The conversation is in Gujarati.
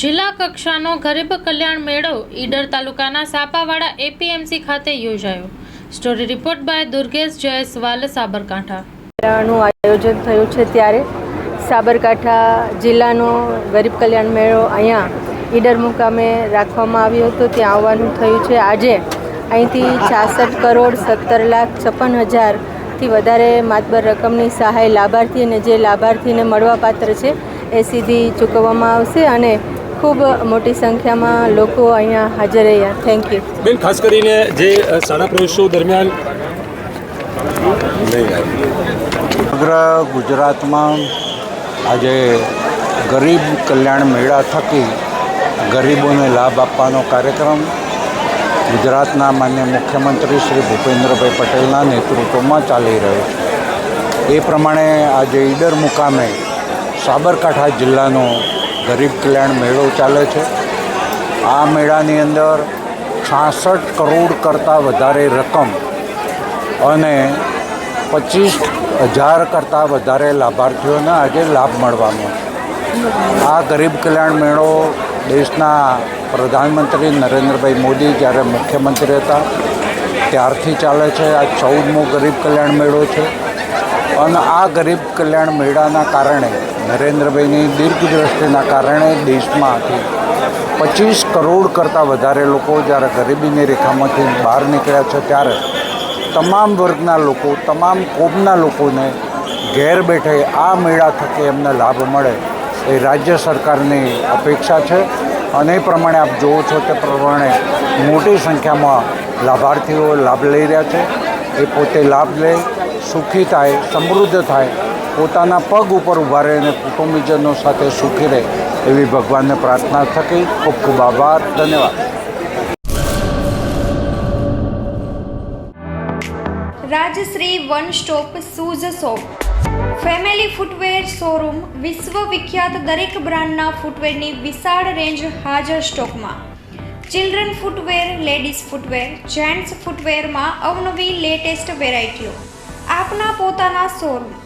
જિલ્લા કક્ષાનો ગરીબ કલ્યાણ મેળો ઈડર તાલુકાના સાપાવાડા એપીએમસી ખાતે યોજાયો. Story report by Durgesh Jaiswal, Sabarkantha. મેળાનું આયોજન થયું છે ત્યારે સાબરકાંઠા જિલ્લાનો ગરીબ કલ્યાણ મેળો અહીંયા ઈડર મુકામે રાખવામાં આવ્યો હતો. ત્યાં આવવાનું થયું છે. આજે અહીંથી છાસઠ કરોડ સત્તર લાખ છપ્પન હજારથી વધારે માતબર રકમની સહાય લાભાર્થી અને જે લાભાર્થીને મળવાપાત્ર છે એ સીધી ચૂકવવામાં આવશે અને ખૂબ મોટી સંખ્યામાં લોકો અહીંયા હાજર રહ્યા. થેન્ક યુ બેન ખાસ કરીને જે શાળા પ્રવેશો દરમિયાન સમગ્ર ગુજરાતમાં આજે ગરીબ કલ્યાણ મેળા થકી ગરીબોને લાભ આપવાનો કાર્યક્રમ ગુજરાતના માન્ય મુખ્યમંત્રી શ્રી ભૂપેન્દ્રભાઈ પટેલના નેતૃત્વમાં ચાલી રહ્યો છે. એ પ્રમાણે આજે ઈડર મુકામે સાબરકાંઠા જિલ્લાનો ગરીબ કલ્યાણ મેળો ચાલે છે. આ મેળાની અંદર છાસઠ કરોડ કરતાં વધારે રકમ અને પચીસ હજાર કરતાં વધારે લાભાર્થીઓને આજે લાભ મળવાનો છે. આ ગરીબ કલ્યાણ મેળો દેશના પ્રધાનમંત્રી નરેન્દ્રભાઈ મોદી જ્યારે મુખ્યમંત્રી હતા, ત્યારથી ચાલે છે. આ ચૌદમો ગરીબ કલ્યાણ મેળો છે. અને આ ગરીબ કલ્યાણ મેળાના કારણે નરેન્દ્રભાઈની દીર્ઘદ્રષ્ટિના કારણે દેશમાંથી પચીસ કરોડ કરતાં વધારે લોકો જ્યારે ગરીબીની રેખામાંથી બહાર નીકળ્યા છે, ત્યારે તમામ વર્ગના લોકો, તમામ કોમના લોકોને ઘેર બેઠે આ મેળા થકી એમને લાભ મળે એ રાજ્ય સરકારની અપેક્ષા છે. અને એ પ્રમાણે આપ જુઓ છો તે પ્રમાણે મોટી સંખ્યામાં લાભાર્થીઓ લાભ લઈ રહ્યા છે. એ પોતે લાભ લે, સુખી થાય, સમૃદ્ધ થાય પોતાના પગ ઉપર ઊભા રહે અને કુટુંબીજનો સાથે સુખી રહે એવી ભગવાનને પ્રાર્થના થકી ખૂબ ખૂબ આભાર. ધન્યવાદ. Rajshree one stop shoes shop family footwear showroom વિશ્વ વિખ્યાત દરેક બ્રાન્ડના ફૂટવેરની વિશાળ રેન્જ હાજર સ્ટોકમાં. Children footwear, ladies footwear, gents ફૂટવેરમાં અવનવી લેટેસ્ટ વેરાયટીઓ. આપના પોતાના શોરૂમ.